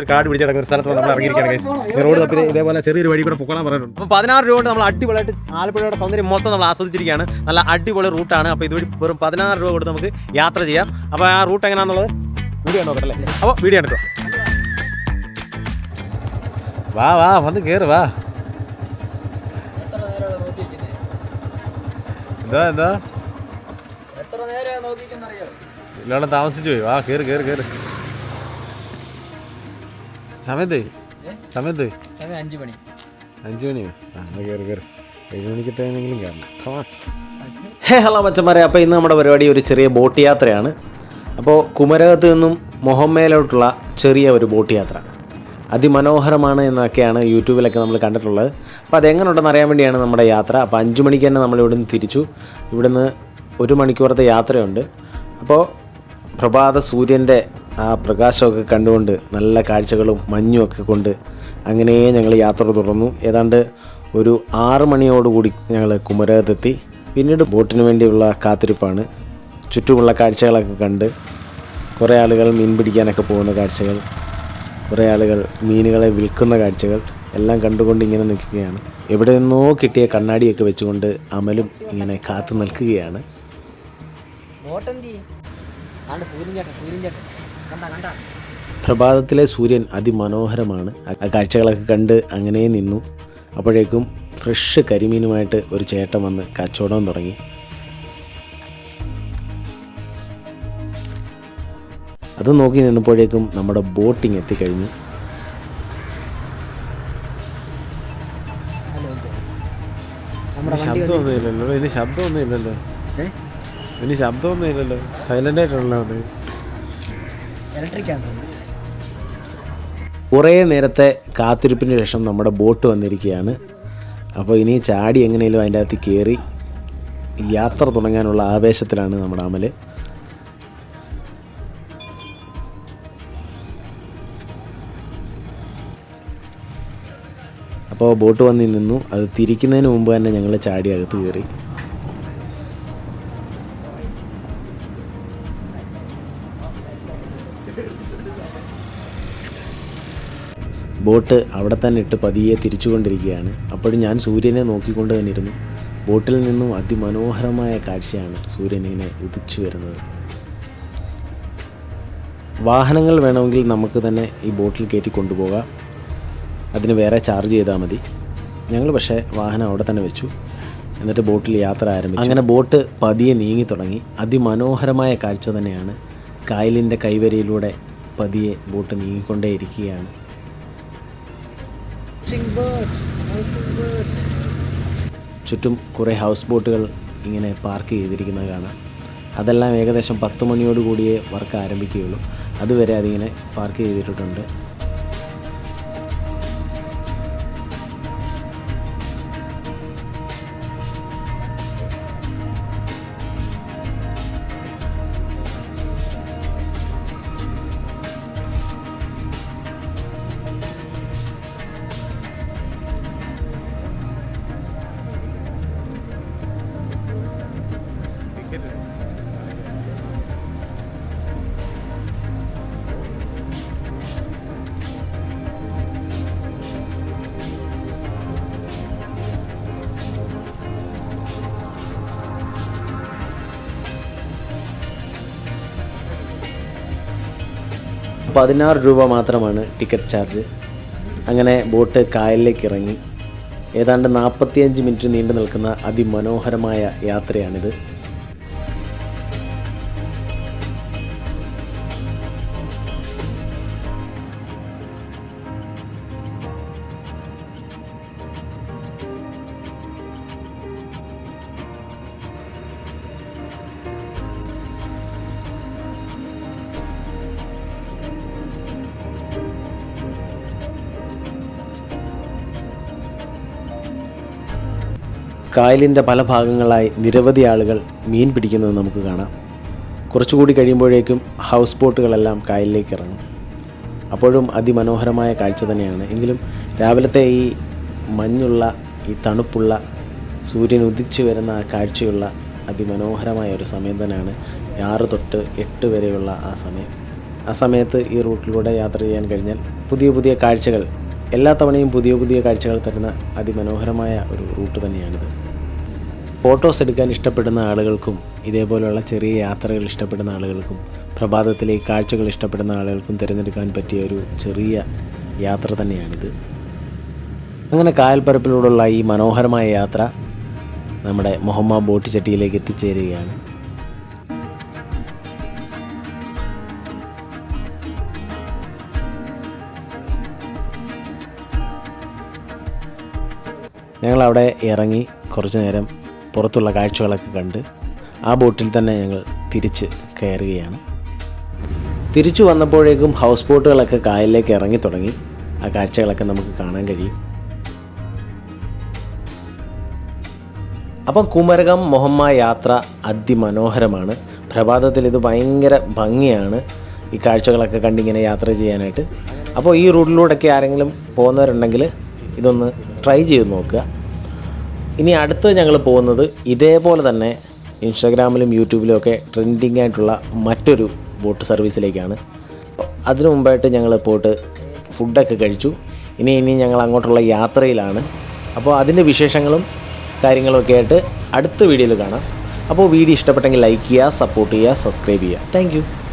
ഒരു കാട് പിടിച്ച് കിടക്കുന്ന ഒരു സ്ഥലത്ത് നമ്മൾ ഇറങ്ങിയിരിക്കുകയാണ് റോഡ് തപ്പി ഇതേപോലെ ചെറിയൊരു വഴി കൂടെ പൊക്കോളാൻ പറയുന്നുണ്ട് അപ്പോൾ പതിനാറ് രൂപ കൊണ്ട് നമ്മൾ അടിപൊളിയായിട്ട് ആലപ്പുഴയുടെ സൗന്ദര്യം മൊത്തം നമ്മൾ ആസ്വദിച്ചിരിക്കുകയാണ്. നല്ല അടിപൊളി റൂട്ടാണ് അപ്പോൾ ഇതുവഴി വെറും പതിനാറ് രൂപ കൊടുത്ത് നമുക്ക് യാത്ര ചെയ്യാം. അപ്പോൾ ആ റൂട്ട് എങ്ങനെയാണെന്നുള്ളത് വീഡിയോ നോക്കട്ടെ അല്ലേ? അപ്പോൾ വീഡിയോ എടുക്കുക വാ വാ വന്ന് കയറ് വാ. എന്താ എന്താ? ഇല്ലാണ്ട് താമസിച്ചു പോയി. വാ കയറി കയറി കയറി സമയത്ത്? സമയത്ത്? സമയം അഞ്ചു മണി. അഞ്ച് മണിയോ ആ എന്നാ കയറി കയറി ഏഴ് മണിക്കത്തേനെങ്കിലും കയറണം ഹേ ഹലോ മച്ചന്മാരെ അപ്പോൾ ഇന്ന് നമ്മുടെ പരിപാടി ഒരു ചെറിയ ബോട്ട് യാത്രയാണ്. അപ്പോൾ കുമരകത്ത് നിന്നും മൊഹമ്മയിലോട്ടുള്ള ചെറിയ ഒരു ബോട്ട് യാത്ര. അതിമനോഹരമാണ് എന്നൊക്കെയാണ് യൂട്യൂബിലൊക്കെ നമ്മൾ കണ്ടിട്ടുള്ളത്. അപ്പോൾ അതെങ്ങനെ ഉണ്ടെന്ന് അറിയാൻ വേണ്ടിയാണ് നമ്മുടെ യാത്ര. അപ്പോൾ അഞ്ച് മണിക്ക് തന്നെ നമ്മൾ ഇവിടുന്ന് തിരിച്ചു. ഇവിടുന്ന് ഒരു മണിക്കൂറത്തെ യാത്രയുണ്ട്. അപ്പോൾ പ്രഭാത സൂര്യന്റെ ആ പ്രകാശമൊക്കെ കണ്ടുകൊണ്ട് നല്ല കാഴ്ചകളും മഞ്ഞും ഒക്കെ കൊണ്ട് അങ്ങനെ ഞങ്ങൾ യാത്ര തുടർന്നു. ഏതാണ്ട് ഒരു ആറ് മണിയോടുകൂടി ഞങ്ങൾ കുമരകത്തെത്തി. പിന്നീട് ബോട്ടിന് വേണ്ടിയുള്ള കാത്തിരിപ്പാണ്. ചുറ്റുമുള്ള കാഴ്ചകളൊക്കെ കണ്ട് കുറേ ആളുകൾ മീൻ പിടിക്കാനൊക്കെ പോകുന്ന കാഴ്ചകൾ കുറേ ആളുകൾ മീനുകളെ വിൽക്കുന്ന കാഴ്ചകൾ എല്ലാം കണ്ടുകൊണ്ട് ഇങ്ങനെ നിൽക്കുകയാണ്. എവിടെ നിന്നോ കിട്ടിയ കണ്ണാടിയൊക്കെ വെച്ചുകൊണ്ട് അമലും ഇങ്ങനെ കാത്തു നിൽക്കുകയാണ്. പ്രഭാതത്തിലെ സൂര്യൻ അതിമനോഹരമാണ്. ആ- കാഴ്ചകളൊക്കെ കണ്ട് അങ്ങനെ നിന്നു. അപ്പോഴേക്കും ഫ്രഷ് കരിമീനുമായിട്ട് ഒരു ചേട്ടൻ വന്ന് കച്ചവടം തുടങ്ങി. അത് നോക്കി നിന്നപ്പോഴേക്കും നമ്മുടെ ബോട്ടിങ് എത്തിക്കഴിഞ്ഞു. ശബ്ദമൊന്നുമില്ലല്ലോ ശബ്ദമൊന്നും ഇല്ലല്ലോ ഇനി ശബ്ദമൊന്നും ഇല്ലല്ലോ ഇനി ശബ്ദമൊന്നും ഇല്ലല്ലോ സൈലന്റ് ആയിട്ടുള്ള ഇലക്ട്രിക് ആണ്. കുറേ നേരത്തെ കാത്തിരിപ്പിന് ശേഷം നമ്മുടെ ബോട്ട് വന്നിരിക്കുകയാണ്. അപ്പോൾ ഇനി ചാടി എങ്ങനെയും അതിന്റെ അകത്ത് കയറി യാത്ര തുടങ്ങാനുള്ള ആവേശത്തിലാണ് നമ്മുടെ അമൽ അപ്പോൾ ബോട്ട് വന്നിൽ നിന്നു. അത് തിരിക്കുന്നതിന് മുമ്പ് തന്നെ ഞങ്ങൾ ചാടി അകത്ത് കയറി. ബോട്ട് അവിടെ തന്നെ ഇട്ട് പതിയെ തിരിച്ചുകൊണ്ടിരിക്കുകയാണ്. അപ്പോഴും ഞാൻ സൂര്യനെ നോക്കിക്കൊണ്ട് തന്നെ ഇരുന്നു ബോട്ടിൽ നിന്നും അതിമനോഹരമായ കാഴ്ചയാണ് സൂര്യൻ ഇങ്ങനെ ഉദിച്ചു വരുന്നത്. വാഹനങ്ങൾ വേണമെങ്കിൽ നമുക്ക് തന്നെ ഈ ബോട്ടിൽ കയറ്റി കൊണ്ടുപോകാം. അതിന് വേറെ ചാർജ് ചെയ്താൽ മതി. ഞങ്ങൾ പക്ഷേ വാഹനം അവിടെ തന്നെ വെച്ചു. എന്നിട്ട് ബോട്ടിൽ യാത്ര ആരംഭിച്ചു. അങ്ങനെ ബോട്ട് പതിയെ നീങ്ങി തുടങ്ങി. അതിമനോഹരമായ കാഴ്ച തന്നെയാണ് കായലിന്റെ കൈവരിയിലൂടെ പതിയെ ബോട്ട് നീങ്ങിക്കൊണ്ടേയിരിക്കുകയാണ്. ചുറ്റും കുറേ ഹൗസ് ബോട്ടുകൾ ഇങ്ങനെ പാർക്ക് ചെയ്തിരിക്കുന്നത് കാണാം. അതെല്ലാം ഏകദേശം പത്ത് മണിയോട് കൂടിയേ വർക്ക് ആരംഭിക്കുകയുള്ളൂ. അതുവരെ അതിങ്ങനെ പാർക്ക് ചെയ്തിട്ടുണ്ട്. പതിനാറ് രൂപ മാത്രമാണ് ടിക്കറ്റ് ചാർജ്. അങ്ങനെ ബോട്ട് കായലിലേക്ക് ഇറങ്ങി. ഏതാണ്ട് നാൽപ്പത്തിയഞ്ച് മിനിറ്റ് നീണ്ടു നിൽക്കുന്ന അതിമനോഹരമായ യാത്രയാണിത്. കായലിന്റെ പല ഭാഗങ്ങളായി നിരവധി ആളുകൾ മീൻ പിടിക്കുന്നത് നമുക്ക് കാണാം. കുറച്ചുകൂടി കഴിയുമ്പോഴേക്കും ഹൗസ് ബോട്ടുകളെല്ലാം കായലിലേക്ക് ഇറങ്ങും. അപ്പോഴും അതിമനോഹരമായ കാഴ്ച തന്നെയാണ്. എങ്കിലും രാവിലത്തെ ഈ മഞ്ഞുള്ള ഈ തണുപ്പുള്ള സൂര്യൻ ഉദിച്ചു വരുന്ന ആ കാഴ്ചയുള്ള അതിമനോഹരമായ ഒരു സമയം തന്നെയാണ് ആറ് തൊട്ട് എട്ട് വരെയുള്ള ആ സമയം. ആ സമയത്ത് ഈ റൂട്ടിലൂടെ യാത്ര ചെയ്യാൻ കഴിഞ്ഞാൽ പുതിയ പുതിയ കാഴ്ചകൾ എല്ലാ തവണയും പുതിയ പുതിയ കാഴ്ചകൾ തരുന്ന അതിമനോഹരമായ ഒരു റൂട്ട് തന്നെയാണിത്. ഫോട്ടോസ് എടുക്കാൻ ഇഷ്ടപ്പെടുന്ന ആളുകൾക്കും ഇതേപോലെയുള്ള ചെറിയ യാത്രകൾ ഇഷ്ടപ്പെടുന്ന ആളുകൾക്കും പ്രഭാതത്തിലെ കാഴ്ചകൾ ഇഷ്ടപ്പെടുന്ന ആളുകൾക്കും തിരഞ്ഞെടുക്കാൻ പറ്റിയ ഒരു ചെറിയ യാത്ര തന്നെയാണിത്. അങ്ങനെ കായൽപ്പരപ്പിലൂടെയുള്ള ഈ മനോഹരമായ യാത്ര നമ്മുടെ മൊഹമ്മ ബോട്ട് ചട്ടിയിലേക്ക് എത്തിച്ചേരുകയാണ്. ഞങ്ങളവിടെ ഇറങ്ങി കുറച്ച് നേരം പുറത്തുള്ള കാഴ്ചകളൊക്കെ കണ്ട് ആ ബോട്ടിൽ തന്നെ ഞങ്ങൾ തിരിച്ച് കയറുകയാണ്. തിരിച്ചു വന്നപ്പോഴേക്കും ഹൗസ് ബോട്ടുകളൊക്കെ കായലിലേക്ക് ഇറങ്ങി തുടങ്ങി. ആ കാഴ്ചകളൊക്കെ നമുക്ക് കാണാൻ കഴിയും. അപ്പം കുമരകം മൊഹമ്മ യാത്ര അതിമനോഹരമാണ്. പ്രഭാതത്തിൽ ഇത് ഭയങ്കര ഭംഗിയാണ് ഈ കാഴ്ചകളൊക്കെ കണ്ടിങ്ങനെ യാത്ര ചെയ്യാനായിട്ട്. അപ്പോൾ ഈ റൂട്ടിലൂടെയൊക്കെ ആരെങ്കിലും പോകുന്നവരുണ്ടെങ്കിൽ ഇതൊന്ന് ട്രൈ ചെയ്ത് നോക്കുക. ഇനി അടുത്ത് ഞങ്ങൾ പോകുന്നത് ഇതേപോലെ തന്നെ ഇൻസ്റ്റാഗ്രാമിലും യൂട്യൂബിലും ഒക്കെ ട്രെൻഡിങ് ആയിട്ടുള്ള മറ്റൊരു ബോട്ട് സർവീസിലേക്കാണ് അതിനു മുമ്പായിട്ട് ഞങ്ങൾ പോയിട്ട് ഫുഡൊക്കെ കഴിച്ചു. ഇനി ഇനി ഞങ്ങൾ അങ്ങോട്ടുള്ള യാത്രയിലാണ്. അപ്പോൾ അതിന്റെ വിശേഷങ്ങളും കാര്യങ്ങളൊക്കെ ആയിട്ട് അടുത്ത വീഡിയോയിൽ കാണാം. അപ്പോൾ വീഡിയോ ഇഷ്ടപ്പെട്ടെങ്കിൽ ലൈക്ക് ചെയ്യുക സപ്പോർട്ട് ചെയ്യുക സബ്സ്ക്രൈബ് ചെയ്യുക. താങ്ക്